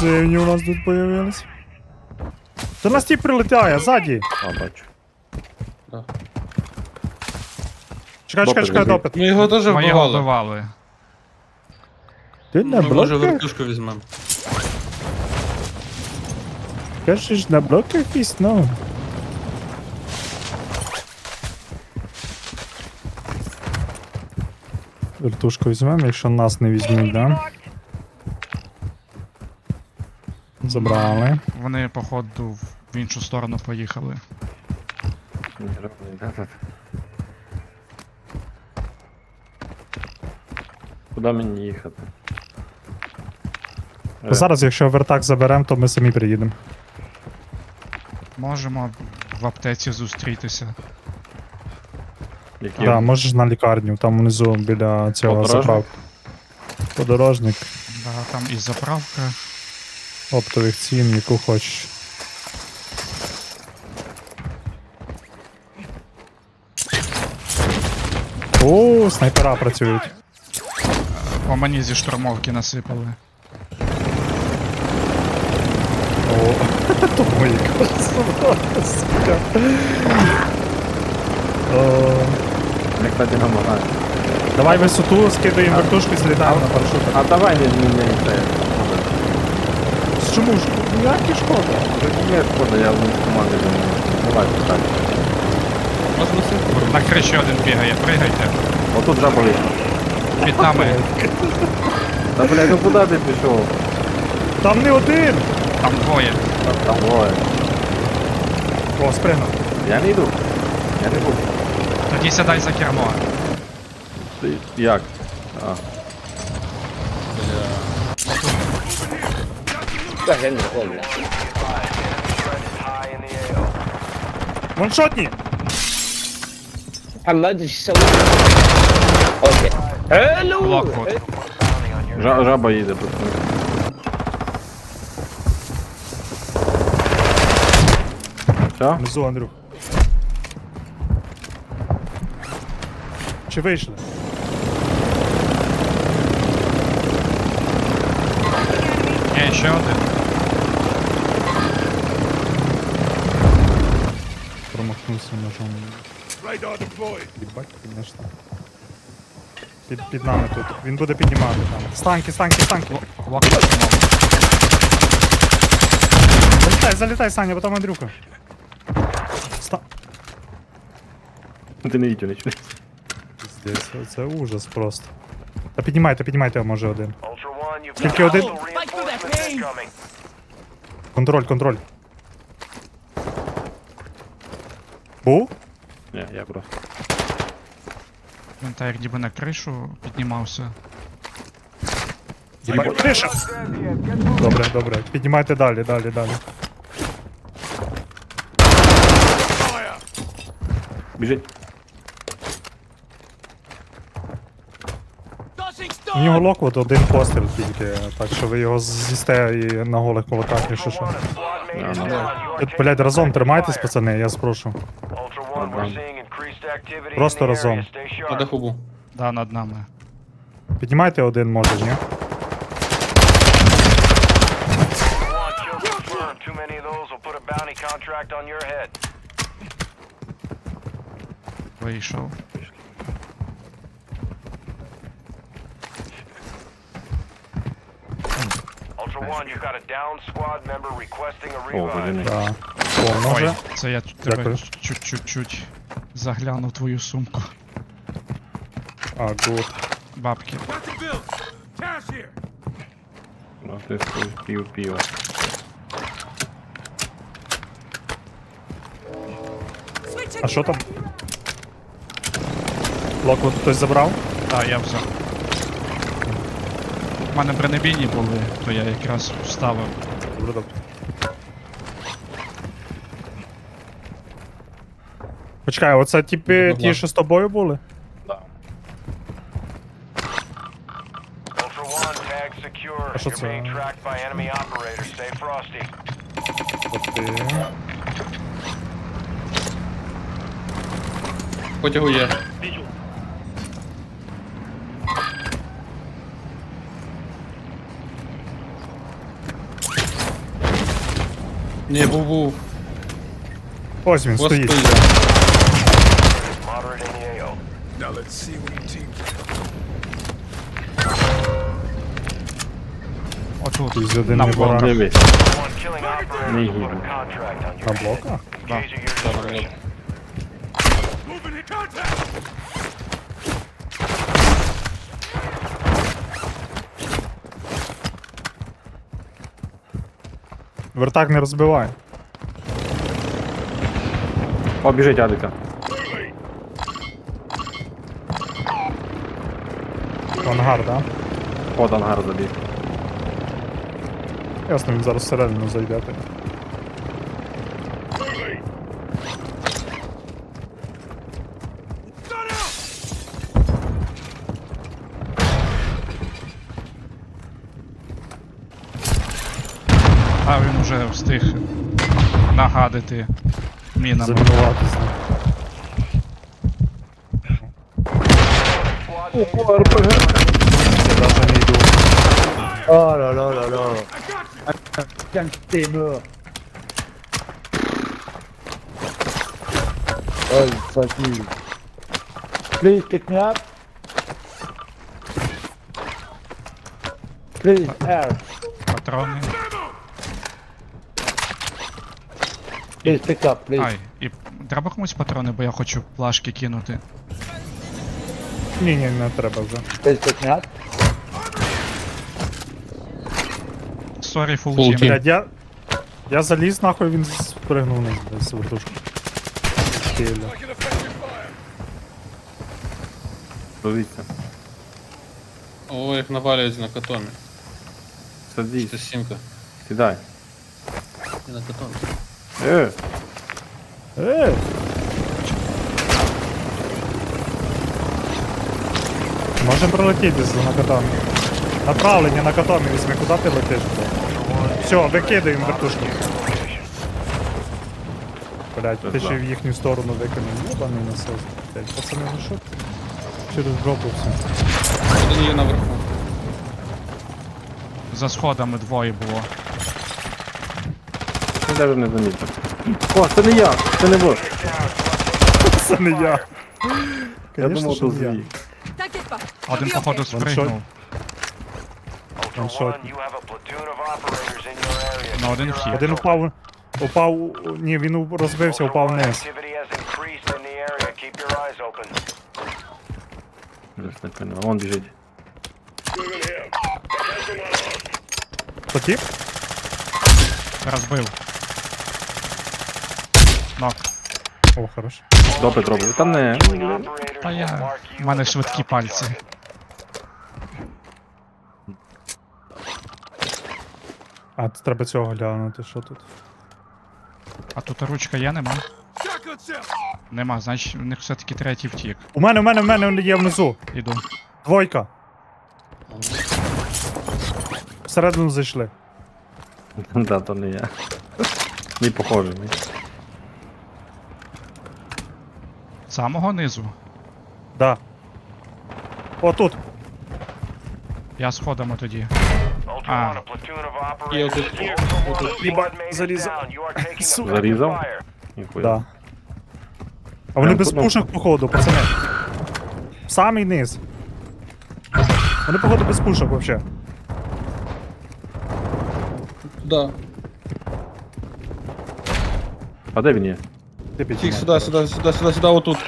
Сині у нас тут появились. До нас ті прилетяє, ззаді. А, бачу. Да. Чекай, чекай, Допит чекай, лежить. допит. Ми його теж Ми його вбивали. вбивали. Ти на Ми може блоки? вертушку візьмемо. Кажеш, на блоки якісь, ну. Вертушку візьмемо, якщо нас не візьмуть, да? Забрали. Вони, походу, в іншу сторону поїхали. Куди мені їхати? Е, Зараз, якщо вертак заберемо, то ми самі приїдемо. Можемо в аптеці зустрітися. Які? Да, можеш на лікарню, там внизу біля цього Подорожник? заправки. Подорожник, Да, там і заправка. Оптових цін, яку хочеш. О, снайпера працюють. По мені зі штурмовки насипали. О, то мої сука. О, Як та динамога. Давай висоту, скидаємо вертушку і злітаємо на парашутах. А давай не зміняй це. Чому ж? Як і шкода? Ні, шкода, я в команді думаю. Давай, так. Можна сити? На криші один бігає, пригайте. Отут жаба є. Під нами. Та блядь, ну куди ти пішов? Там не один! Там двоє. Там, там двоє. О, спригнув. Я не йду. Я не буду. Тоді сідай за кермо. Ти як? Та я ніколи. Ваншотні! Алладі сало. Окей. Hello! Блокнот. Жа- жаба їде просто. Все? Внизу, Андрюх. Чи вийшли? Ще один. Промахнувся ножом. Єбать, конечно. Під, під нами тут. Він буде піднімати там. Станки, станки, станки. Залітай, залітай, Саня, потім Андрюха. Ста... Ти не їдь, нічого. Здесь це ужас просто. Та піднімайте, піднімайте, може один. Тільки Тільки один? один. Контроль, контроль. Був? Ні, я просто. Він та як ніби на кришу піднімався. Єбать. Криша! Добре, добре. Піднімайте далі, далі, далі. Біжить. У нього локвот один постріл тільки, так що ви його з'їсте і на голих кулаках, якщо що. От, блядь, разом тримайтесь, пацани, я спрошу. Просто разом. На даху був. Да, над нами. Піднімайте один, може, ні? Вийшов. Ultra One, you've got a down squad member requesting a О, revive. водяний. Да. О, Ой, може. це я тебе Дякую. чуть-чуть заглянув в твою сумку. А, гуд. Бабки. Ну, ти пів піва. А що там? Локвот хтось забрав? Так, я взяв. У мене бронебійні були, то я якраз вставив. Добре, добре. Почекай, оце типи ті, що з тобою були? Да. А що це? being tracked by enemy operators. Stay frosty. От ти. Потягу є. Ні, був. Ось він стоїть. Отут. Із один не баран. Дивись. Не гідно. На блока? Engage at your discretion. Вертак не розбивай. О, біжить Адика. Ангар, да? От ангар забіг. Ясно, він зараз всередину зайде. ти. А він вже встиг нагадити мінами. Замінувати з ним. Squad mates Я навіть не йду. Oh là là là là. Putain t'es mort. Oh, fuck me. Please pick me up. Please, help. Патрони. Please pick up, please. Ай, і треба комусь патрони, бо я хочу плашки кинути. Ні, ні, не треба вже. Please pick me up. Сорі, фул Full тім. team. Блядь, я. Я заліз, нахуй він спригнув на десь вертушку. Хіля. Дивіться. О, як навалюють на катомі. Садись, Це сімка. сідай. І на катомі. Е, Ей! Можем пролетіти з на катомі. Направлення на катомі візьми, куди ти летиш? Все, викидаємо вертушку. Блять, ти ще в їхню сторону викинув. Єбаний насос. Блять, пацани, ну що? Через жопу все. Один є наверху. За сходами двоє було. Навіть не замітив. О, це не я, це не бот. Це не я. Я Конечно, думав, що то не я. звій. T'inquiète pas. Один, be походу, спригнув. Ultra One you have a platoon of operators in your area. На один хід. Один упав. Упав. Ні, він у- розбився, Ultra упав One, вниз. activity has increased in the area. Keep your eyes open. Вже снайпер нема. Вон біжить. Хотів? Розбив. Нок. О, хорош. Допит роблю. Та не. Та я. У мене швидкі пальці. А, тут треба цього глянути, що тут. А тут ручка є, нема? Нема, значить в них все-таки третій втік. У мене, у мене, у мене є внизу. Іду. Двойка. Всередину зайшли. Да, то не я. Не похожий. ні. З Самого низу. Да. О, тут. Я сходами тоді. А. Operators отут. mate is зарізав. Сука. Ніхуя. Да. А вони Прям без ну. пушок, походу, пацани. Самий низ. Вони, походу, без пушок вообще. Туди. А де він є? Ти Тік піднімай. сюди, сюди, сюди, сюди, сюди, отут.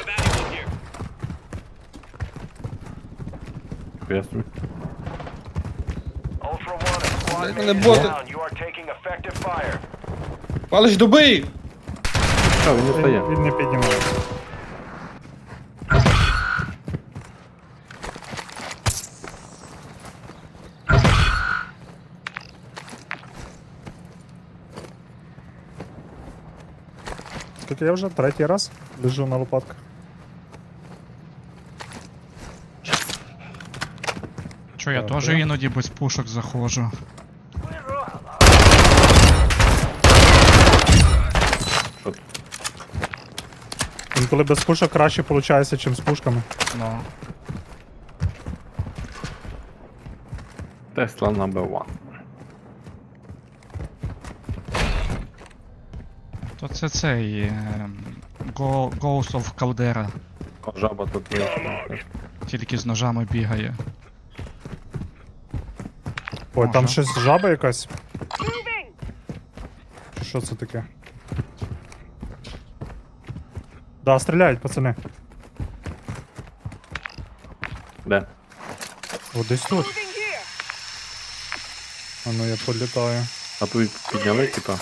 Я собі. Ultra One, a squad Блядь, mate мене is боти. down. You are taking effective fire. Палич, добий! Що, він не стає? Він, він не піднімає. Скільки я вже третій раз лежу на лопатках. Що я теж іноді без пушок заходжу. Інколи без пушок краще виходить, ніж з пушками. Ну. Тесла number one. То це цей ем, Go- Ghost of Caldera. О, жаба тут вийшла. Тільки з ножами бігає. Ой, там Може. щось жаба якась. Чи Що це таке? Да, стріляють, пацани. Де? О, десь тут. А ну я політаю. А тут підняли, типа.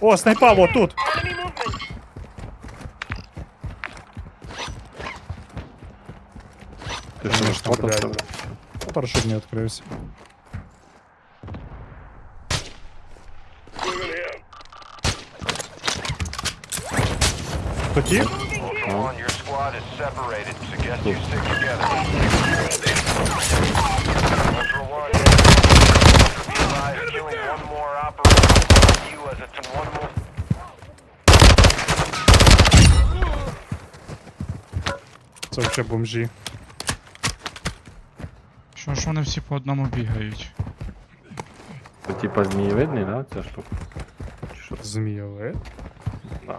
О, снайпа, вот тут! Ти що не Конечно, сфотався? блядь. Та Парашют не відкрився. Тоді? Ultra One, your squad is separated. Suggest you stick together. Ultra One, be advised, killing one more operator will mark you as a t- one more. Це вже бомжі. Що ж вони всі по одному бігають? Це типа змієвидний, да, ця штука? Чи що? Змієве. Да.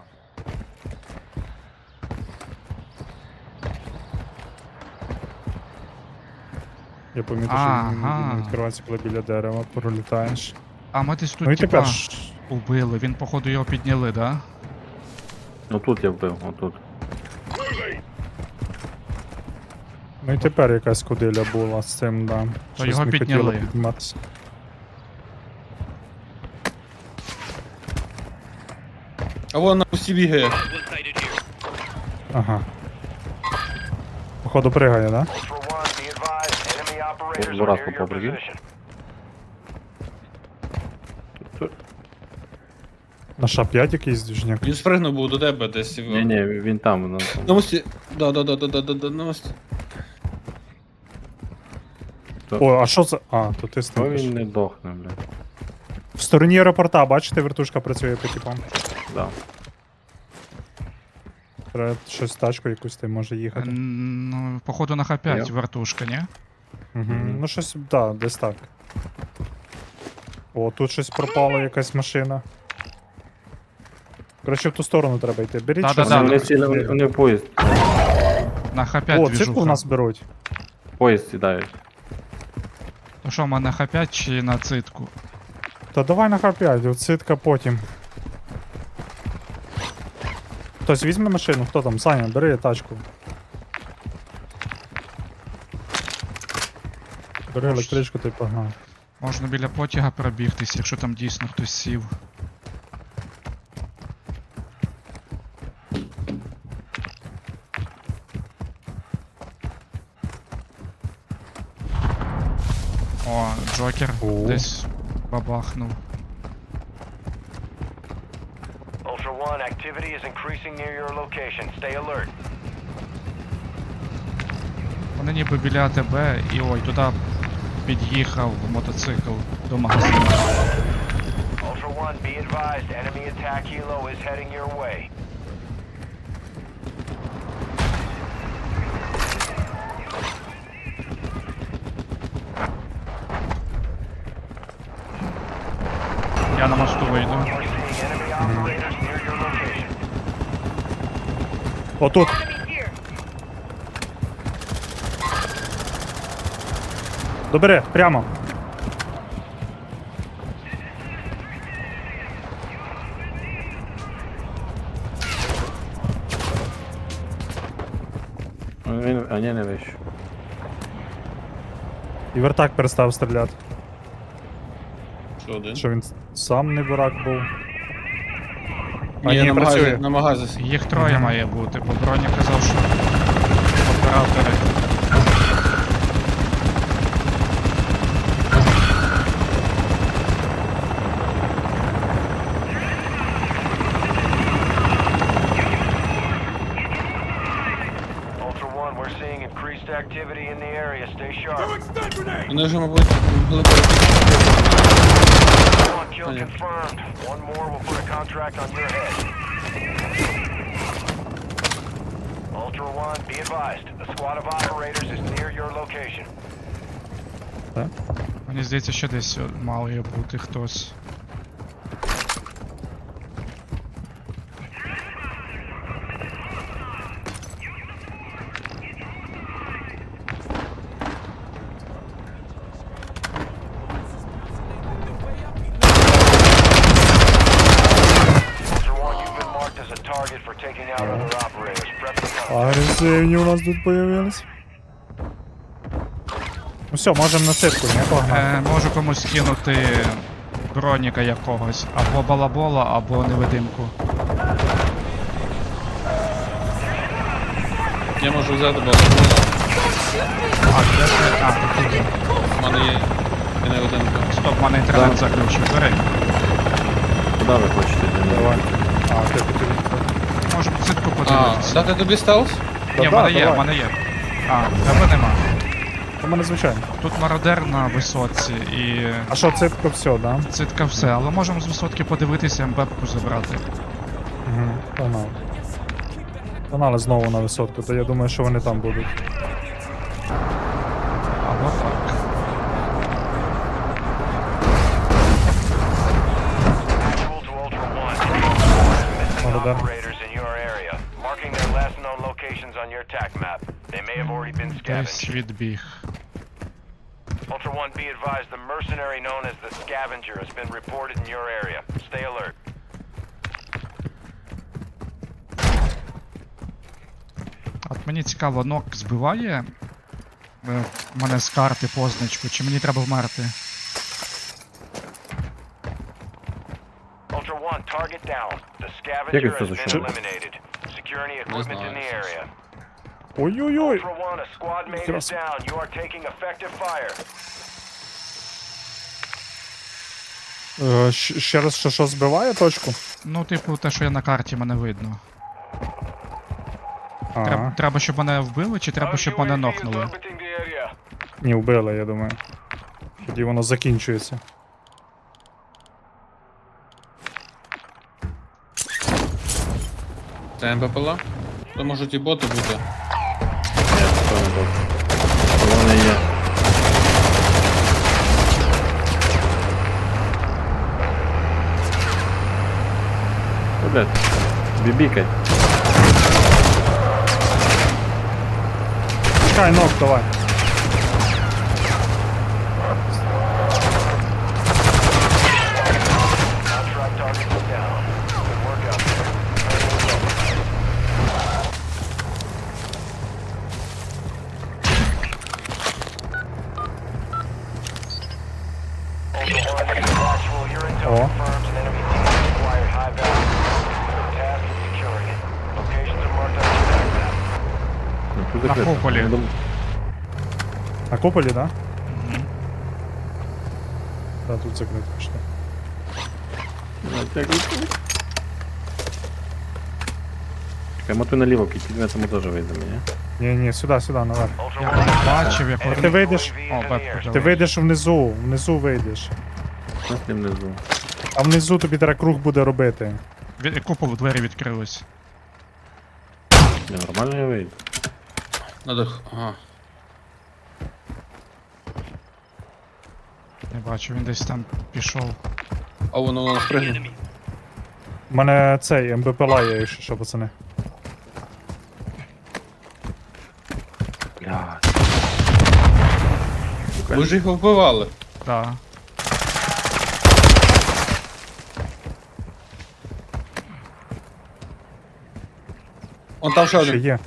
Я пам'ятаю, що він Ага. не відкривається, коли біля дерева пролітаєш. А ми десь тут Ну і типа тепер ж. убили. Він, походу, його підняли, да? Ну тут я вбив, отут. Ну і тепер якась кудиля була з цим, да. Щось його не хотіло підняли. підніматися. А вон на усі бігає. Ага. Походу пригає, да? Раз. Тут- На ша-5 якийсь двіжняк. Він спригнув був до тебе десь. Ні, ні, він там, на На мості. Да, да, да, да, да, да, да, на мості. О, а що це? А, то ти То він не дохне, блядь. В стороні аеропорта, бачите, вертушка працює по типам. Да. Треба щось тачку якусь ти може їхати. Ну, походу на Х5 Я. вертушка, ні? Угу. Мгм. Ну щось, да, десь так. О, тут щось пропало, якась машина. Коротше, в ту сторону треба йти. Беріть Да-да-да, щось. Вони, ну, вони, сіли, вони, вони в поїзд. На Х5 О, цирку у нас беруть. В поїзд сідають. То що, мене на Х5 чи на цитку? Та давай на Х5, цитка потім. Хтось візьме машину, хто там? Саня, бери тачку. Бери електричку, ти погнав. Можна біля потяга пробігтись, якщо там дійсно хтось сів. О, Джокер О. десь бабахнув. Ultra One, activity is increasing near your location. Stay alert. Вони ніби біля тебе і ой, туди під'їхав мотоцикл до магазину. Ultra One, be advised, enemy attack helo is heading your way. Я на мосту вийду. Отут. Добери, прямо. Він, а ні, не вийшов. І вертак перестав стріляти. Що один? Що він сам не бурак був. А Ні, ні, на працює. магазі, на магазі. Їх троє має бути, бо броня казав, що оператори. Ultra One, we're seeing increased activity in the area. Stay sharp. Вони вже, мабуть, глибоко. One kill Понятно. confirmed. One more will put a contract on your head. Ultra One, be advised. A squad of operators is near your location. Мені здається, що десь має бути хтось. For у нас тут появились. Ну все, можемо на ситку, не погнали. Е, можу комусь скинути броніка якогось. Або балабола, або невидимку. Я можу взяти балабол. А, де ти? А, тут є. У мене є. Я не один. Стоп, в мене інтернет Да. заключив. Бери. Куди ви хочете? Давай. А, ти хотів. Можемо ситку А, подивитися. дати тобі стелс? Ні, в мене є, в мене є. А, тебе нема. У мене звичайно. Тут мародер на висотці і А що, цитка все, да? цитка все, але можемо з висотки подивитися, МБПку забрати. Угу. Погнали. Погнали знову на висотку, то я думаю, що вони там будуть. Або так. Десь відбіг. Ultra One, be advised the mercenary known as the Scavenger has been reported in your area. Stay alert. От мені цікаво, нок збиває е, мене з карти позначку, чи мені треба вмерти? Ultra One, target down. The Scavenger has been eliminated. Secure any equipment in the area. Ой-ой-ой! Е, щ- ще раз, що, що збиває точку? Ну, типу, те, що я на карті, мене видно. Треба, Ага. треба, щоб мене вбили, чи треба, щоб мене нокнули? Ні, вбили, я думаю. Тоді воно закінчується. Це МППЛА? То можуть і боти бути. Ні, це не добре. Вони є. Та, Блядь, бібікай. Чекай, ног, давай. Contract target is down. Good work out there. Very well. Ultra One, this is actual. Your intel Oh. confirms an enemy team has acquired high value. Your task is securing it. Locations are marked on your attack map. Ну, тут На закрито. куполі. Ну, дум- На куполі, да? Так, тут як ви- Чекай, мотуй наліво, підійме, тому теж вийдемо, ні? Ні, ні, сюди, сюди, наверх. Бачив, я Ти вийдеш. О, the. Ти вийдеш внизу, внизу вийдеш. Нас тим внизу. А внизу тобі треба круг буде робити. Від- Купол двері відкрились. Не, нормально я вийду. Надо. х- Ага. Бачу, він десь там пішов. А воно воно спригне. У мене цей МБПЛА є, якщо що, пацани. Ви ж їх вбивали. Так. Он там ще Ще один. є.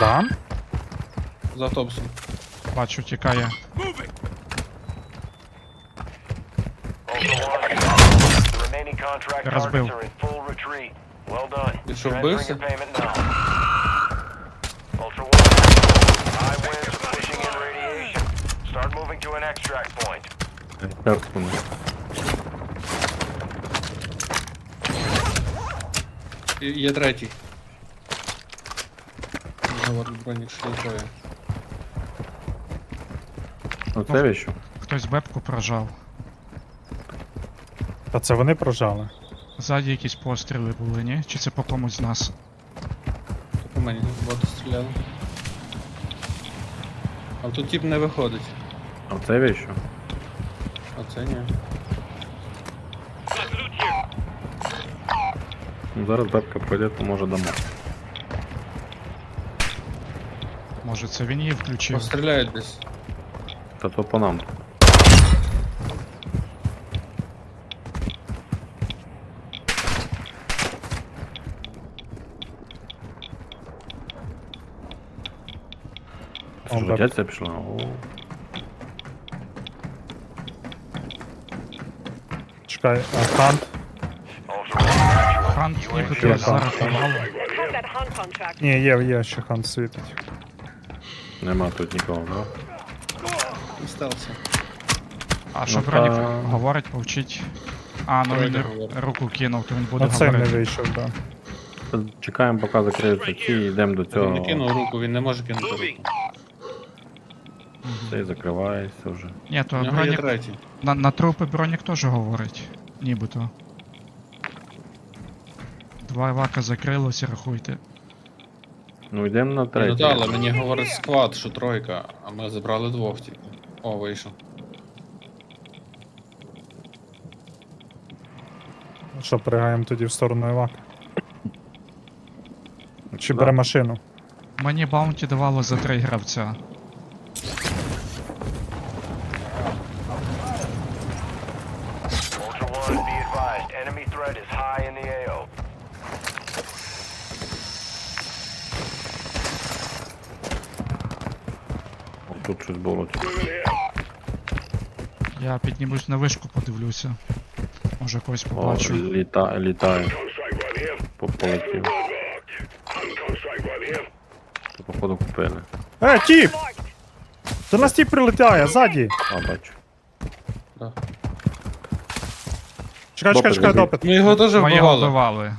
Да? За автобусом. Бачу, тікає. Ultra One, the remaining contract Розбив. targets are in full retreat. Well done. Ти що, Transferring вбився? your payment now. Ultra One, high winds are pushing in radiation. Start moving to an extract point. Так, воно. І є третій. Говорить бронік шліфує. Оце ви що? Хтось бепку прожав. Та це вони прожали. Ззаді якісь постріли були, ні? Чи це по комусь з нас? По мені боти стріляли. А тут тип не виходить. А це ви що? А це ні. Ну, зараз бабка пройде, то може дамо. Може це він її включив? Постріляють десь. Та то по нам. Що, О, радіація пішла? О, Чекай, а хант? Хант зарахувало. Have that hunt contract. Ні, є, є, ще хант світить. нема тут нікого, да? Стався. А що Ну, Бронік та- говорить, повчить. А, ну він руку кинув, то він буде Оцей не говорити. вийшов, да. Чекаємо, поки закриються ці, йдемо до Він цього. не кинув руку, він не може кинути руку. Цей закривається вже. Ні, У то нього є Бронік, третій. на, на трупи Бронік теж говорить. Нібито. Два вака закрилося, рахуйте. Ну йдемо на Ну третій. так, але мені говорить склад, що тройка, а ми забрали двох тільки. О, вийшов. Що, пригаємо тоді в сторону Івака? Чи Да. бере машину? Мені баунті давало за три гравця. Я піднімусь на вишку, подивлюся. Може когось О, побачу. літа, літає. По- Полетів. То, походу купили. Е, тіп! До нас тіп прилетяє, ззаді! А, бачу. Да. Чекай, чекай, чекай, допит. Ми його теж Ми його вбивали. вбивали.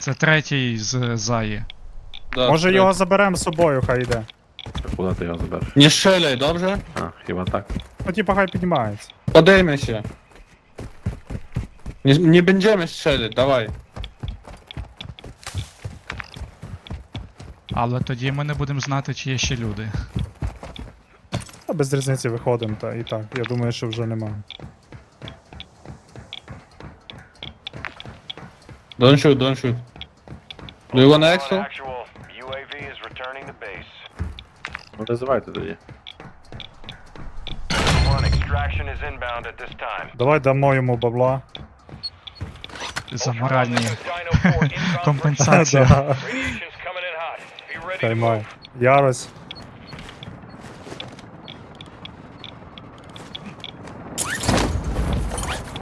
Це третій з Заї. Да, Може третій. його заберемо з собою, хай йде. А куди ти його забереш? Не шеляй, добре? А, хіба так? Ну, типа, хай піднімається. Подеймися. Не, не będziemy strzelać, давай. Але тоді ми не будемо знати, чи є ще люди. Та без різниці виходимо, та і так. Я думаю, що вже немає. Don't shoot, don't shoot. Do you want exfil? actual, Ну визивайте тоді. One, extraction is inbound at this time. Давай дамо йому бабла. За моральні 4. Да. Radiation's coming in hot. Be ready to Хай move. Ярость.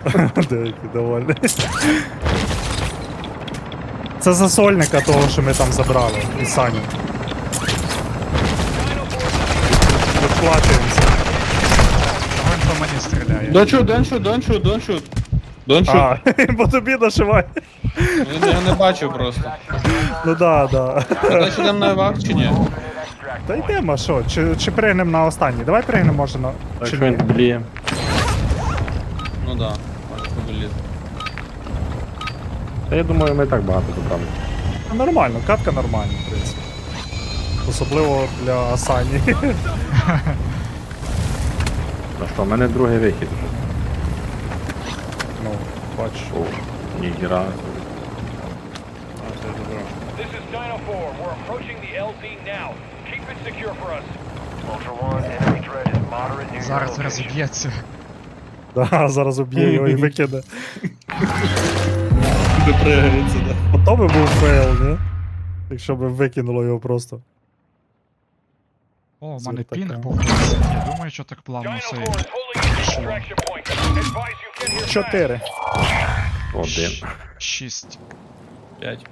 Деякі доволі. Це засольника того, що ми там забрали. І Саню. Відплачуємося. Він по мені стріляє. Don't shoot, don't shoot, don't shoot, don't shoot. Don't shoot. А, бо тобі нашивай. Він його не бачив просто. Ну да, да. Дальше йдемо на евак чи ні? Та йдемо, що? Чи, чи пригнемо на останній? Давай пригнемо, може, на. Так Чи що він бліє. Ну да, може повиліз. Та я думаю, ми і так багато забрали. Ну, Нормально, катка нормальна, в принципі. Особливо для Асані. Ну що, в мене другий вихід вже. Ну, бачиш. О, ніхіра. This is Dino 4. We're approaching the LZ now. Keep it secure for us. Ultra One, enemy threat is moderate near Зараз розіб'ється. Да, зараз уб'є його і викине. Допригається, да. Ото би був фейл, ні? Якщо б викинуло його просто. О, у мене пінг був. Я думаю, що так плавно все. 4 is pulling in the extraction point. Advise you get here fast. Чотири. Один. Шість. П'ять.